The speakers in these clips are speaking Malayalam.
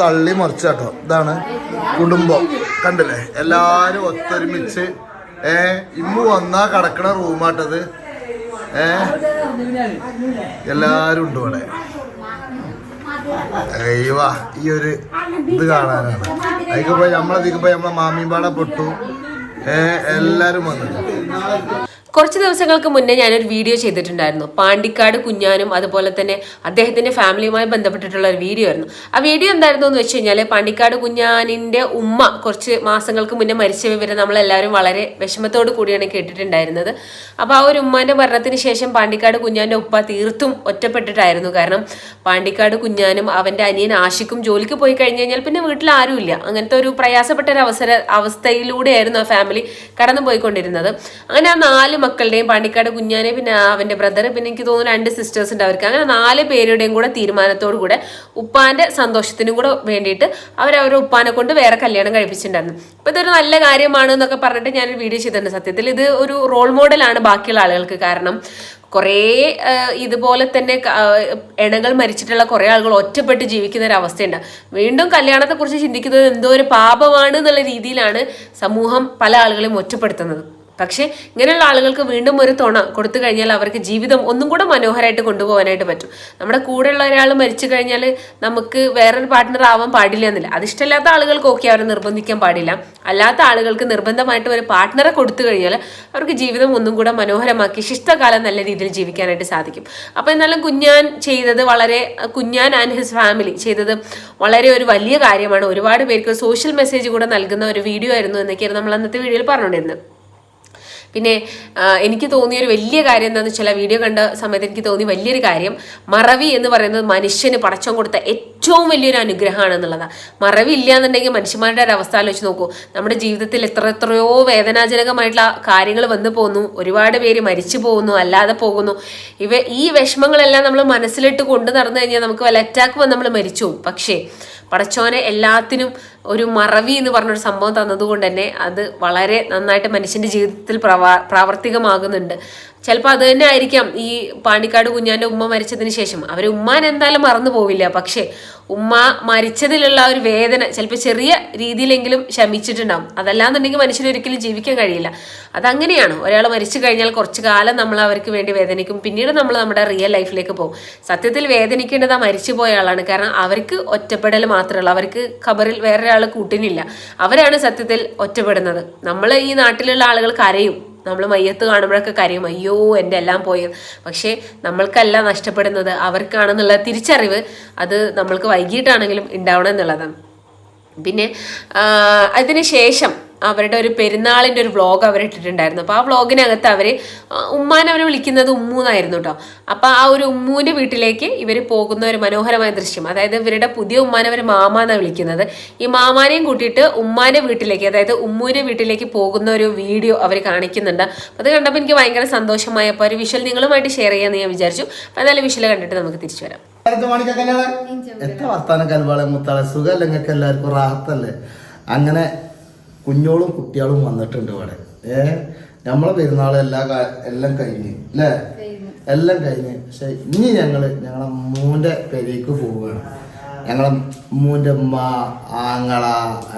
തള്ളി മറിച്ച കേട്ടോ ഇതാണ് കുടുംബം. കണ്ടില്ലേ? എല്ലാരും ഒത്തൊരുമിച്ച് ഏ ഇമ്മു വന്നാ കടക്കണ റൂമാട്ടത്. ഏ എല്ലാരും ഉണ്ട് ഇവിടെ. ഈ ഒരു ഇത് കാണാനാണ്. അതിക്ക് പോയി നമ്മളതിക്ക് പോയി നമ്മളെ മാമിമ്പാടെ പൊട്ടു. ഏ എല്ലാരും വന്നിട്ടുണ്ട്. കുറച്ച് ദിവസങ്ങൾക്ക് മുന്നേ ഞാനൊരു വീഡിയോ ചെയ്തിട്ടുണ്ടായിരുന്നു. പാണ്ടിക്കാട് കുഞ്ഞാനും അതുപോലെ തന്നെ അദ്ദേഹത്തിന്റെ ഫാമിലിയുമായി ബന്ധപ്പെട്ടിട്ടുള്ള ഒരു വീഡിയോ ആയിരുന്നു. ആ വീഡിയോ എന്തായിരുന്നു എന്ന് വെച്ച് കഴിഞ്ഞാൽ പാണ്ടിക്കാട് കുഞ്ഞാനിന്റെ ഉമ്മ കുറച്ച് മാസങ്ങൾക്ക് മുന്നേ മരിച്ച വിവരം നമ്മളെല്ലാവരും വളരെ വിഷമത്തോടു കൂടിയാണ് കേട്ടിട്ടുണ്ടായിരുന്നത്. അപ്പോൾ ആ ഒരു ഉമ്മാന്റെ മരണത്തിന് ശേഷം പാണ്ടിക്കാട് കുഞ്ഞാന്റെ ഉപ്പ തീർത്തും ഒറ്റപ്പെട്ടിട്ടായിരുന്നു. കാരണം പാണ്ടിക്കാട് കുഞ്ഞാനും അവന്റെ അനിയൻ ആഷിക്കും ജോലിക്ക് പോയി കഴിഞ്ഞു കഴിഞ്ഞാൽ പിന്നെ വീട്ടിൽ ആരുമില്ല. അങ്ങനത്തെ ഒരു പ്രയാസപ്പെട്ട ഒരു അവസര അവസ്ഥയിലൂടെയായിരുന്നു ആ ഫാമിലി കടന്നു പോയിക്കൊണ്ടിരുന്നത് അങ്ങനെ ആ നാല് മക്കളുടെയും പാണ്ടിക്കാട് കുഞ്ഞാനെ പിന്നെ അവന്റെ ബ്രദർ പിന്നെ എനിക്ക് തോന്നുന്നു രണ്ട് സിസ്റ്റേഴ്സ് ഉണ്ട് അവർക്ക്. അങ്ങനെ നാല് പേരുടെയും കൂടെ തീരുമാനത്തോടു കൂടെ ഉപ്പാന്റെ സന്തോഷത്തിനും കൂടെ വേണ്ടിയിട്ട് അവർ അവരുടെ ഉപ്പാനെ കൊണ്ട് വേറെ കല്യാണം കഴിപ്പിച്ചിട്ടുണ്ടായിരുന്നു. അപ്പൊ ഇതൊരു നല്ല കാര്യമാണ് എന്നൊക്കെ പറഞ്ഞിട്ട് ഞാനൊരു വീഡിയോ ചെയ്തിട്ടുണ്ട്. സത്യത്തിൽ ഇത് ഒരു റോൾ മോഡലാണ് ബാക്കിയുള്ള ആളുകൾക്ക് കാരണം കുറേ ഇതുപോലെ തന്നെ ഇണകൾ മരിച്ചിട്ടുള്ള കുറേ ആളുകൾ ഒറ്റപ്പെട്ട് ജീവിക്കുന്ന ഒരു അവസ്ഥയുണ്ട്. വീണ്ടും കല്യാണത്തെക്കുറിച്ച് ചിന്തിക്കുന്നത് എന്തോ ഒരു പാപമാണ് എന്നുള്ള രീതിയിലാണ് സമൂഹം പല ആളുകളെയും ഒറ്റപ്പെടുത്തുന്നത്. പക്ഷേ ഇങ്ങനെയുള്ള ആളുകൾക്ക് വീണ്ടും ഒരു തുണ കൊടുത്തു കഴിഞ്ഞാൽ അവർക്ക് ജീവിതം ഒന്നും കൂടെ മനോഹരമായിട്ട് കൊണ്ടുപോകാനായിട്ട് പറ്റും. നമ്മുടെ കൂടെയുള്ള ഒരാൾ മരിച്ചു കഴിഞ്ഞാൽ നമുക്ക് വേറൊരു പാർട്ട്ണർ ആവാൻ പാടില്ല എന്നില്ല. അത് ഇഷ്ടമില്ലാത്ത ആളുകൾക്ക് ഓക്കെ അവരെ നിർബന്ധിക്കാൻ പാടില്ല. അല്ലാത്ത ആളുകൾക്ക് നിർബന്ധമായിട്ട് ഒരു പാർട്ട്ണറെ കൊടുത്തു കഴിഞ്ഞാൽ അവർക്ക് ജീവിതം ഒന്നും കൂടെ മനോഹരമാക്കി ശിഷ്ടകാലം നല്ല രീതിയിൽ ജീവിക്കാനായിട്ട് സാധിക്കും. അപ്പോൾ എന്നാലും കുഞ്ഞാൻ ചെയ്തത് വളരെ കുഞ്ഞാൻ ആൻഡ് ഹിസ് ഫാമിലി ചെയ്തത് വളരെ ഒരു വലിയ കാര്യമാണ്. ഒരുപാട് പേർക്ക് സോഷ്യൽ മെസ്സേജ് കൂടെ നൽകുന്ന ഒരു വീഡിയോ ആയിരുന്നു എന്നൊക്കെയാണ് നമ്മൾ അന്നത്തെ വീഡിയോയിൽ പറഞ്ഞുകൊണ്ടിരുന്നത്. പിന്നെ എനിക്ക് തോന്നിയൊരു വലിയ കാര്യം എന്താണെന്ന് വെച്ചാൽ വീഡിയോ കണ്ട സമയത്ത് എനിക്ക് തോന്നിയ വലിയൊരു കാര്യം. മറവി എന്ന് പറയുന്നത് മനുഷ്യന് പടച്ചം കൊടുത്ത ഏറ്റവും വലിയൊരു അനുഗ്രഹമാണ് എന്നുള്ളതാണ് മറവില്ല എന്നുണ്ടെങ്കിൽ മനുഷ്യന്മാരുടെ ഒരു അവസ്ഥ ആലോചിച്ച് നോക്കൂ. നമ്മുടെ ജീവിതത്തിൽ എത്ര എത്രയോ വേദനാജനകമായിട്ടുള്ള കാര്യങ്ങൾ വന്നു പോകുന്നു ഒരുപാട് പേര് മരിച്ചു പോകുന്നു അല്ലാതെ പോകുന്നു. ഇവ ഈ വിഷമങ്ങളെല്ലാം നമ്മൾ മനസ്സിലിട്ട് കൊണ്ടു നടന്നു കഴിഞ്ഞാൽ നമുക്ക് വല്ല അറ്റാക്ക് വന്ന് നമ്മൾ മരിച്ചു പോകും. പക്ഷേ പടച്ചോനെ എല്ലാത്തിനും ഒരു മറവി എന്ന് പറഞ്ഞൊരു സംഭവം തന്നതുകൊണ്ട് തന്നെ അത് വളരെ നന്നായിട്ട് മനുഷ്യന്റെ ജീവിതത്തിൽ പ്രവാ പ്രാവർത്തികമാകുന്നുണ്ട്. ചിലപ്പോൾ അത് തന്നെ ആയിരിക്കാം ഈ പാണ്ടിക്കാട് കുഞ്ഞാന്റെ ഉമ്മ മരിച്ചതിന് ശേഷം. അവർ ഉമ്മാൻ എന്തായാലും മറന്നു പോവില്ല. പക്ഷേ ഉമ്മ മരിച്ചതിലുള്ള ഒരു വേദന ചിലപ്പോൾ ചെറിയ രീതിയിലെങ്കിലും ശമിച്ചിട്ടുണ്ടാവും. അതല്ലാന്നുണ്ടെങ്കിൽ മനുഷ്യന് ഒരിക്കലും ജീവിക്കാൻ കഴിയില്ല. അതങ്ങനെയാണ്. ഒരാൾ മരിച്ചു കഴിഞ്ഞാൽ കുറച്ച് കാലം നമ്മൾ അവർക്ക് വേണ്ടി വേദനിക്കും. പിന്നീട് നമ്മൾ നമ്മുടെ റിയൽ ലൈഫിലേക്ക് പോകും. സത്യത്തിൽ വേദനിക്കേണ്ടത് ആ മരിച്ചു പോയ ആളാണ്. കാരണം അവർക്ക് ഒറ്റപ്പെടൽ മാത്രമല്ല അവർക്ക് ഖബറിൽ വേറൊരാൾ കൂട്ടിനില്ല. അവരാണ് സത്യത്തിൽ ഒറ്റപ്പെടുന്നത്. നമ്മൾ ഈ നാട്ടിലുള്ള ആളുകൾ കരയും. നമ്മൾ മയ്യത്ത് കാണുമ്പോഴൊക്കെ കരയും അയ്യോ എന്റെ എല്ലാം പോയത് പക്ഷേ നമ്മൾക്കല്ല നഷ്ടപ്പെടുന്നത്. അവർക്കാണെന്നുള്ള തിരിച്ചറിവ് അത് നമ്മൾക്ക് വൈകിട്ടാണെങ്കിലും ഉണ്ടാവണം എന്നുള്ളതാണ്. പിന്നെ അതിന് ശേഷം അവരുടെ ഒരു പെരുന്നാളിന്റെ ഒരു വ്ളോഗ് അവർ ഇട്ടിട്ടുണ്ടായിരുന്നു. അപ്പോൾ ആ വ്ളോഗിനകത്ത് അവർ ഉമ്മാൻ അവർ വിളിക്കുന്നത് ഉമ്മു എന്നായിരുന്നു കേട്ടോ അപ്പോൾ ആ ഒരു ഉമ്മൂന്റെ വീട്ടിലേക്ക് ഇവർ പോകുന്ന ഒരു മനോഹരമായ ദൃശ്യം അതായത് ഇവരുടെ പുതിയ ഉമ്മാൻ അവർ മാമ എന്നാണ് വിളിക്കുന്നത്. ഈ മാമാനെയും കൂട്ടിയിട്ട് ഉമ്മാന്റെ വീട്ടിലേക്ക് അതായത് ഉമ്മൂന്റെ വീട്ടിലേക്ക് പോകുന്ന ഒരു വീഡിയോ അവർ കാണിക്കുന്നുണ്ട്. അപ്പോൾ അത് കണ്ടപ്പോൾ എനിക്ക് ഭയങ്കര സന്തോഷമായി. അപ്പോൾ ഒരു വിഷ്വൽ നിങ്ങളുമായിട്ട് ഷെയർ ചെയ്യാമെന്ന് ഞാൻ വിചാരിച്ചു. അപ്പോൾ എന്തായാലും വിഷ്വൽ കണ്ടിട്ട് നമുക്ക് തിരിച്ചു വരാം. എത്ര വർത്താനം കൽവാളെ മുത്താളെ? സുഖമല്ല നിങ്ങൾക്ക് എല്ലാവർക്കും? റാഹത്തല്ലേ? അങ്ങനെ കുഞ്ഞോളും കുട്ടികളും വന്നിട്ടുണ്ട് ഇവിടെ. ഏ? നമ്മളെ പെരുന്നാൾ എല്ലാ എല്ലാം കഴിഞ്ഞ് അല്ലേ എല്ലാം കഴിഞ്ഞ്. പക്ഷെ ഇനി ഞങ്ങൾ ഞങ്ങളെ മൂന്റെ പെരേക്ക് പോവുകയാണ്. ഞങ്ങളെ മൂന്റെ ഉമ്മ ആങ്ങള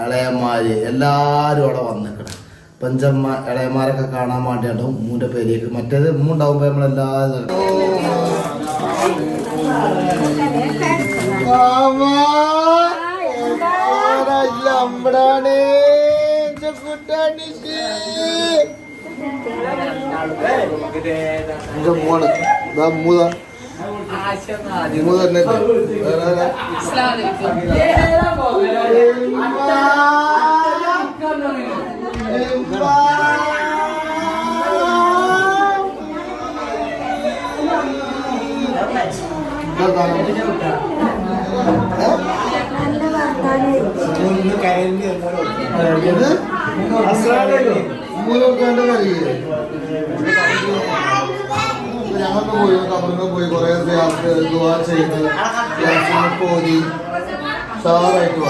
ഇളയന്മാര് എല്ലാവരും അവിടെ വന്നിക്കണം. പഞ്ചമ്മ ഇളയന്മാരൊക്കെ കാണാൻ വേണ്ടിയാണ് മൂന്റെ പെരേക്ക്. മറ്റേത് മൂണ്ടാവുമ്പോൾ നമ്മളെല്ലാവരും മോൾ മൂത. മൂത തന്നെ ഇത് മൂന്നോക്കാണ്ട് കഴിയില്ലേ ഞങ്ങൾക്ക് പോയി കബറിന് പോയി കുറെ ദുവാ ചെയ്ത് യാസിനെ പോയി സാറായിട്ട്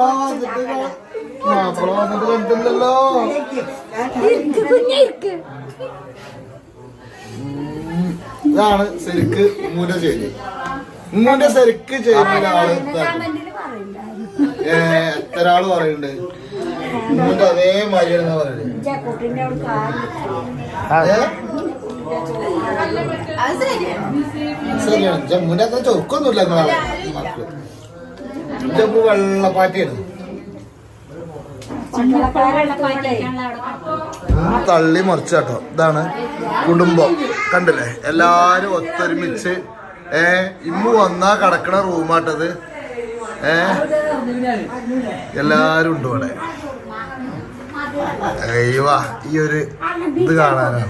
വന്നിട്ട് മാപ്പിള വന്നിട്ട് കണ്ടില്ലല്ലോ ഉം. ഇതാണ് ശരിക്ക് ഉമ്മൂന്റെ ചെയ്തി ഉമ്മൂന്റെ ശരിക്ക് ചെയ്യുന്ന പറയില്ല ഏ, എത്ര ആൾ പറയുന്നുണ്ട് അതേ എന്നാ പറയുന്നത്? ശരിയാണ് ജമ്മുന്റെ അത്ര ചൊക്കൊന്നുമില്ല നിങ്ങളെ ജമ്മു വെള്ളപ്പാറ്റിയാണ്. തള്ളി മറിച്ചാട്ടോ. ഇതാണ് കുടുംബം. കണ്ടില്ലേ? എല്ലാരും ഒത്തൊരുമിച്ച് ഏ ഇമ്മു വന്നാ കടക്കണ റൂമാട്ടത്. ഏ? എല്ലാരും ഉണ്ട് ഇവിടെ. അയ്യവാ ഈ ഒരു ഇത് കാണാനാണ്.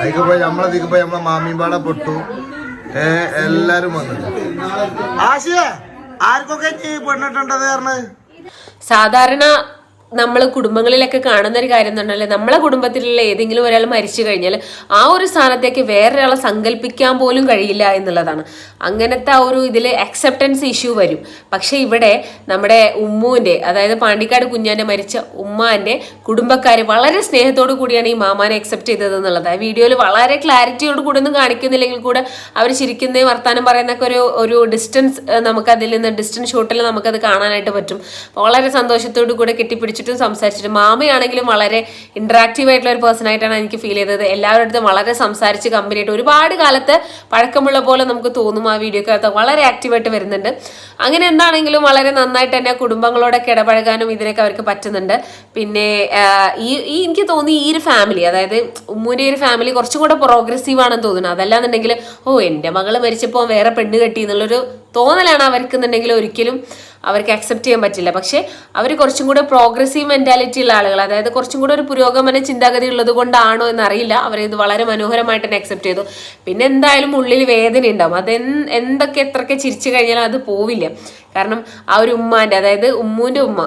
അതിക്ക് പോയി നമ്മളതിക്ക് പോയി നമ്മളെ മാമിമ്പാടെ പൊട്ടു. ഏ എല്ലാരും വന്നു ആശയ ആർക്കൊക്കെ പെണ്ണിട്ടുണ്ടത് പറഞ്ഞത്? സാധാരണ നമ്മൾ കുടുംബങ്ങളിലൊക്കെ കാണുന്ന ഒരു കാര്യം എന്ന് പറഞ്ഞാൽ നമ്മളെ കുടുംബത്തിലുള്ള ഏതെങ്കിലും ഒരാൾ മരിച്ചു കഴിഞ്ഞാൽ ആ ഒരു സ്ഥാനത്തേക്ക് വേറൊരാളെ സങ്കല്പിക്കാൻ പോലും കഴിയില്ല എന്നുള്ളതാണ്. അങ്ങനത്തെ ആ ഒരു ഇതിൽ അക്സെപ്റ്റൻസ് ഇഷ്യൂ വരും. പക്ഷേ ഇവിടെ നമ്മുടെ ഉമ്മുവിന്റെ അതായത് പാണ്ടിക്കാട് കുഞ്ഞാന്റെ മരിച്ച ഉമ്മാന്റെ കുടുംബക്കാർ വളരെ സ്നേഹത്തോടു കൂടിയാണ് ഈ മാമാനെ അക്സെപ്റ്റ് ചെയ്തത് എന്നുള്ളത്. ആ വീഡിയോയിൽ വളരെ ക്ലാരിറ്റിയോട് കൂടി ഒന്നും കാണിക്കുന്നില്ലെങ്കിൽ കൂടെ അവർ ചിരിക്കുന്ന വർത്താനം പറയുന്നൊക്കെ ഒരു ഒരു ഡിസ്റ്റൻസ് നമുക്കതിൽ നിന്ന് ഡിസ്റ്റൻസ് ഷോട്ടിൽ നമുക്കത് കാണാനായിട്ട് പറ്റും. വളരെ സന്തോഷത്തോടു കൂടെ കെട്ടിപ്പിടിച്ചിട്ടും സംസാരിച്ചിട്ടും. മാമയാണെങ്കിലും വളരെ ഇന്ററാക്റ്റീവ് ആയിട്ടുള്ള ഒരു പേഴ്സൺ ആയിട്ടാണ് എനിക്ക് ഫീൽ ചെയ്തത്. എല്ലാവരുടെ അടുത്തും വളരെ സംസാരിച്ച് കമ്പനി ആയിട്ട് ഒരുപാട് കാലത്ത് പഴക്കമുള്ള പോലെ നമുക്ക് തോന്നും ആ വീഡിയോ കാലത്ത് വളരെ ആക്റ്റീവായിട്ട് വരുന്നുണ്ട്. അങ്ങനെ എന്താണെങ്കിലും വളരെ നന്നായിട്ട് തന്നെ കുടുംബങ്ങളോടൊക്കെ ഇടപഴകാനും ഇതിനൊക്കെ അവർക്ക് പറ്റുന്നുണ്ട്. പിന്നെ ഈ എനിക്ക് തോന്നി ഈ ഒരു ഫാമിലി അതായത് ഉമ്മൂന്റെ ഈ ഒരു ഫാമിലി കുറച്ചും കൂടെ പ്രോഗ്രസീവ് ആണെന്ന് തോന്നുന്നു. അതല്ലാന്നുണ്ടെങ്കിൽ ഓ എന്റെ മകൾ മരിച്ചപ്പോൾ വേറെ പെണ്ണ് കെട്ടി എന്നുള്ളൊരു തോന്നലാണ് അവർക്ക് അവർക്കെന്നുണ്ടെങ്കിൽ ഒരിക്കലും. അവർക്ക് അക്സെപ്റ്റ് ചെയ്യാൻ പറ്റില്ല. പക്ഷേ അവർ കുറച്ചും കൂടെ പ്രോഗ്രസീവ് മെന്റാലിറ്റി ഉള്ള ആളുകൾ അതായത് കുറച്ചും കൂടെ ഒരു പുരോഗമന ചിന്താഗതി ഉള്ളത് കൊണ്ടാണോ എന്നറിയില്ല. അവരിത് വളരെ മനോഹരമായിട്ട് തന്നെ അക്സെപ്റ്റ് ചെയ്തു. പിന്നെ എന്തായാലും ഉള്ളിൽ വേദന ഉണ്ടാവും. അത് എന്ത് എന്തൊക്കെ എത്രയൊക്കെ ചിരിച്ചു കഴിഞ്ഞാലും അത് പോവില്ല. കാരണം ആ ഒരു ഉമ്മാന്റെ അതായത് ഉമ്മൂന്റെ ഉമ്മ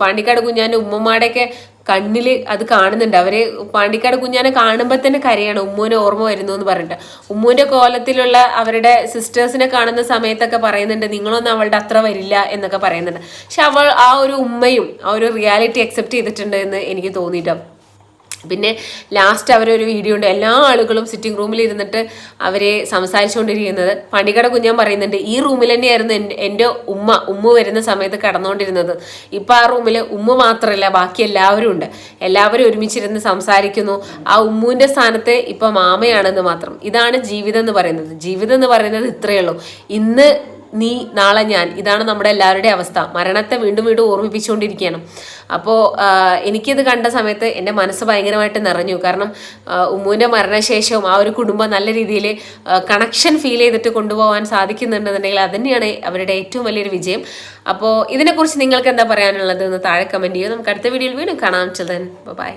പാണ്ടിക്കാട് കുഞ്ഞാന്റെ ഉമ്മമാരുടെയൊക്കെ കണ്ണിൽ അത് കാണുന്നുണ്ട്. അവർ പാണ്ടിക്കാട് കുഞ്ഞാനെ കാണുമ്പോൾ തന്നെ കരയാണ്. ഉമ്മൂനെ ഓർമ്മ വരുന്നു എന്ന് പറഞ്ഞിട്ട്. ഉമ്മൂന്റെ കോലത്തിലുള്ള അവരുടെ സിസ്റ്റേഴ്സിനെ കാണുന്ന സമയത്തൊക്കെ പറയുന്നുണ്ട് നിങ്ങളൊന്നും അവളുടെ അത്ര വരില്ല എന്നൊക്കെ പറയുന്നുണ്ട്. പക്ഷെ അവൾ ആ ഒരു ഉമ്മയും ആ ഒരു റിയാലിറ്റി അക്സെപ്റ്റ് ചെയ്തിട്ടുണ്ട് എന്ന് എനിക്ക് തോന്നിയിട്ടോ? പിന്നെ ലാസ്റ്റ് അവരൊരു വീഡിയോ ഉണ്ട്. എല്ലാ ആളുകളും സിറ്റിംഗ് റൂമിൽ ഇരുന്നിട്ട് അവരെ സംസാരിച്ചുകൊണ്ടിരിക്കുന്നത്. പണികട കുഞ്ഞാൻ പറയുന്നുണ്ട് ഈ റൂമിൽ തന്നെയായിരുന്നു എന്റെ ഉമ്മ ഉമ്മ വരുന്ന സമയത്ത് കടന്നുകൊണ്ടിരുന്നത്. ഇപ്പം ആ റൂമിൽ ഉമ്മ മാത്രമല്ല ബാക്കി എല്ലാവരും ഉണ്ട്. എല്ലാവരും ഒരുമിച്ചിരുന്ന് സംസാരിക്കുന്നു. ആ ഉമ്മുവിന്റെ സ്ഥാനത്ത് ഇപ്പം മാമയാണെന്ന് മാത്രം. ഇതാണ് ജീവിതം എന്ന് പറയുന്നത്. ജീവിതം എന്ന് പറയുന്നത് ഇത്രയേ ഉള്ളൂ. ഇന്ന് നീ നാളെ ഞാൻ. ഇതാണ് നമ്മുടെ എല്ലാവരുടെയും അവസ്ഥ. മരണത്തെ വീണ്ടും വീണ്ടും ഓർമ്മിപ്പിച്ചുകൊണ്ടിരിക്കുകയാണ്. അപ്പോൾ എനിക്കിത് കണ്ട സമയത്ത് എന്റെ മനസ്സ് ഭയങ്കരമായിട്ട് നിറഞ്ഞു. കാരണം ഉമ്മുവിന്റെ മരണശേഷവും ആ ഒരു കുടുംബം നല്ല രീതിയിൽ കണക്ഷൻ ഫീൽ ചെയ്തിട്ട് കൊണ്ടുപോകാൻ സാധിക്കുന്നുണ്ടെന്നുണ്ടെങ്കിൽ അത് തന്നെയാണ് അവരുടെ ഏറ്റവും വലിയൊരു വിജയം. അപ്പോൾ ഇതിനെക്കുറിച്ച് നിങ്ങൾക്ക് എന്താ പറയാനുള്ളത്? എന്ന് താഴെ കമന്റ് ചെയ്യുക. നമുക്ക് അടുത്ത വീഡിയോയിൽ വീണ്ടും കാണാം. ചിലൻ ബൈ